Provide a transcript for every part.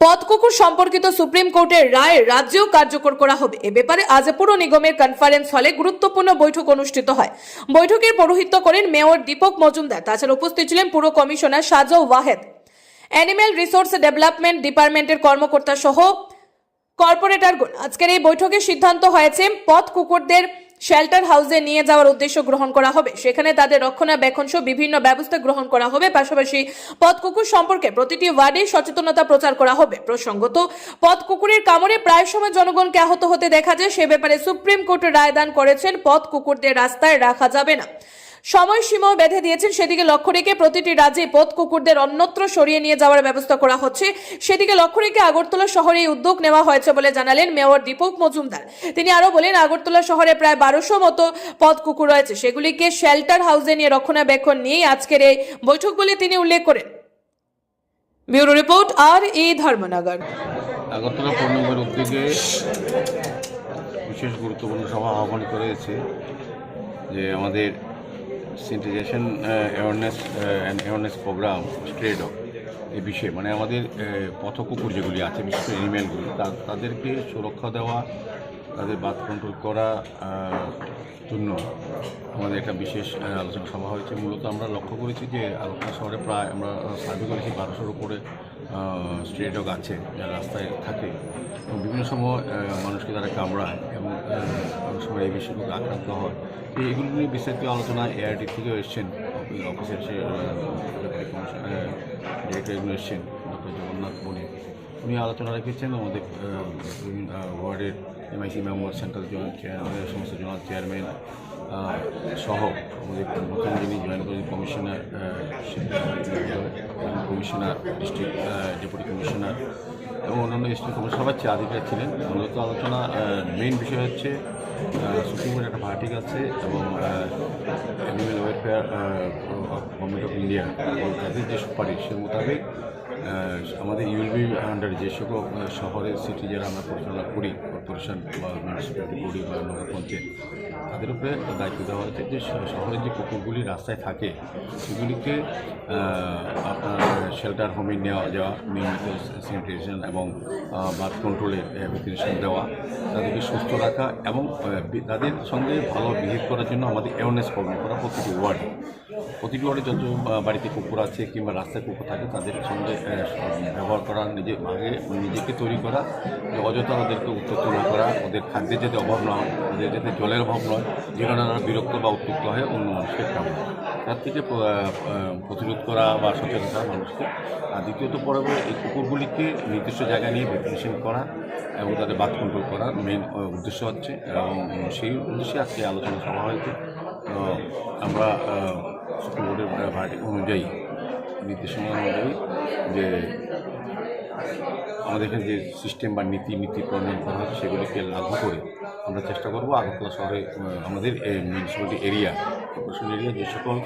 পথকুকুর সম্পর্কিত সুপ্রিম কোর্টের রায় রাজ্যেও কার্যকর করা হবে। এ ব্যাপারে আজ পুর নিগমের কনফারেন্স হলে গুরুত্বপূর্ণ বৈঠক অনুষ্ঠিত হয়। বৈঠকের পৌরোহিত্য করেন মেয়র দীপক মজুমদার। তাছাড়া উপস্থিত ছিলেন পুর কমিশনার সাজো ওয়াহেদ। অ্যানিম্যাল রিসোর্স ডেভেলপমেন্ট ডিপার্টমেন্টের কর্মকর্তা সহ কর্পোরেটরগণ আজকের এই বৈঠকে সিদ্ধান্ত হয়েছে পথ কুকুরদের শেল্টার হাউসে নিয়ে যাওয়ার উদ্দেশ্য গ্রহণ করা হবে। সেখানে তাদের রক্ষণাবেক্ষণ সহ বিভিন্ন ব্যবস্থা গ্রহণ করা হবে। পাশাপাশি পথ কুকুর সম্পর্কে প্রতিটি ওয়ার্ডে সচেতনতা প্রচার করা হবে। প্রসঙ্গত পথ কুকুরের কামড়ে প্রায় সময় জনগণকে আহত হতে দেখা যায়। সে ব্যাপারে সুপ্রিম কোর্ট রায়দান করেছেন পথ কুকুরদের রাস্তায় রাখা যাবে না। সময়সীমাও বেঁধে দিয়েছেন। সেদিকে লক্ষ্য রেখে প্রতিটি রাজ্যে পথ কুকুরদের অন্যত্র সরিয়ে নিয়ে যাওয়ার ব্যবস্থা করা হচ্ছে। সেদিকে লক্ষ্য রেখে আগরতলা শহরে উদ্যোগ নেওয়া হয়েছে বলে জানালেন মেয়র দীপক মজুমদার। তিনি আরও বলেন, আগরতলা শহরে প্রায় বারোশো মতো পথ কুকুর রয়েছে। সেগুলিকে শেল্টার হাউসে নিয়ে রক্ষণাবেক্ষণ নিয়েই আজকের এই বৈঠক বলে তিনি উল্লেখ করেন। ব্যুরো রিপোর্ট, আর ই ধর্মনগর। আগরতলা পৌর্ণিমার উদ্যোগে বিশেষ গুরুত্বপূর্ণ সভা আহ্বান করেছে যে আমাদের sensitization awareness and awareness program স্ট্রেড এই বিষয়ে। মানে আমাদের পথ কুকুর যেগুলি আছে, বিশেষ করে এনিম্যালগুলি তাদেরকে সুরক্ষা দেওয়া, তাদের বাদ কন্ট্রোল করা জন্য আমাদের একটা বিশেষ আলোচনা সভা হয়েছে। মূলত আমরা লক্ষ্য করেছি যে আলোচনা শহরে প্রায় আমরা সার্ভে করেছি বারোশোর উপরে। স্ট্রে ডগ আছে যারা রাস্তায় থাকে, এবং বিভিন্ন সময় মানুষকে তারা কামড়ায় এবং অনেক সময় এই বিষয়গুলো আক্রান্ত হয়। তো এগুলো নিয়ে বিস্তারিত আলোচনা এআরটি থেকেও এসছেন অফিসের ডিরেক্টর এগুলো এসছেন ডক্টর জগন্নাথ বণিক। উনি আলোচনা রেখেছেন আমাদের ওয়ার্ডের MIC member central zonal chair আমাদের সমস্ত জোনাল চেয়ারম্যান সহ আমাদের নতুন যিনি জয়েন করেছেন commissioner commissioner district deputy commissioner এবং অন্যান্য ডিস্ট্রিক্ট কমিশনার সবার চেয়ে আধিকারিক ছিলেন। মূলত আলোচনা মেইন বিষয় হচ্ছে সুপ্রিম কোর্ট একটা ভার্টিক আছে এবং animal welfare government of India তাদের যে সুপারিশ সে মোতাবেক আমাদের ইউএলবি আন্ডার যে সকল শহরের সিটি যারা আমরা পরিচালনা করি কর্পোরেশন বা মিউনিসিপ্যালিটি করি বা নগর পঞ্চায়েত তাদের উপরে দায়িত্ব দেওয়া হয়েছে যে শহরের যে কুকুরগুলি রাস্তায় থাকে, সেগুলিকে আপনার শেল্টার হোমে নেওয়া যাওয়া নিয়মিত স্যানিটেশন এবং বার্থ কন্ট্রোলের ভ্যাকসিনেশন দেওয়া, তাদেরকে সুস্থ রাখা এবং তাদের সঙ্গে ভালো বিহেভ করার জন্য আমাদের অ্যাওয়ারনেস প্রোগ্রাম করা প্রতিটি ওয়ার্ডে প্রতিটি ওয়ার্ডে যত বাড়িতে কুকুর আছে কিংবা রাস্তায় কুকুর থাকে, তাদের সঙ্গে ব্যবহার করা, নিজে, আগে নিজেকে তৈরি করা অযথা ওদেরকে উত্তপ্ত না করা, ওদের খাদ্যের যাতে অভাব না হয় ওদের যাতে জলের অভাব নয়, যে কারণে তারা বিরক্ত বা উত্তপ্ত হয় অন্য মানুষকে কামড়ায় তার থেকে প্রতিরোধ করা বা সচেতন করা মানুষকে। আর দ্বিতীয়ত পরে এই কুকুরগুলিকে নির্দিষ্ট জায়গায় নিয়ে ভ্যাকসিনেশন করা এবং তাদের বাদ কন্ট্রোল করার মেন উদ্দেশ্য হচ্ছে, এবং সেই উদ্দেশ্যে আজকে আলোচনা সভা হয়েছে। তো আমরা সুপ্রিম কোর্টের ভার্ডিক অনুযায়ী, নির্দেশনা অনুযায়ী যে আমাদের এখানে যে সিস্টেম বা নীতি নীতি প্রণয়ন করা হচ্ছে, সেগুলিকে লাগু করে আমরা চেষ্টা করব আগরতলা শহরে আমাদের মিউনিসিপ্যালিটি এরিয়া কর্পোরেশন এরিয়া যে সকল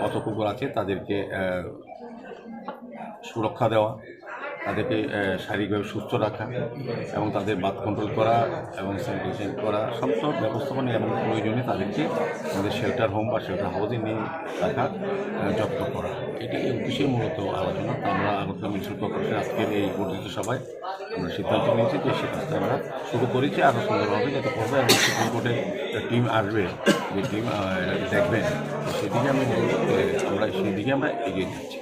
পথকুকুর আছে, তাদেরকে সুরক্ষা দেওয়া তাদেরকে শারীরিকভাবে সুস্থ রাখা এবং তাদের বাদ কন্ট্রোল করা এবং স্যানিটেশন করা, সব ব্যবস্থাপনা এবং প্রয়োজনে তাদেরকে আমাদের শেল্টার হোম বা শেল্টার হাউসে নিয়ে রাখা যত্ন করা। এটি এই উদ্দেশ্যে মূলত আলোচনা। আমরা আগরতলা মিউনিসিপাল কর্পোরেশন আজকের এই বর্ধিত সভায় আমরা সিদ্ধান্ত নিয়েছি যে সে কাজটা আমরা শুরু করেছি। আরও সুন্দরভাবে যাতে করবে এবং সুপ্রিম কোর্টের টিম আসবে, যে টিম দেখবেন। সেদিকে আমি আমরা সেই দিকে আমরা এগিয়ে যাচ্ছি।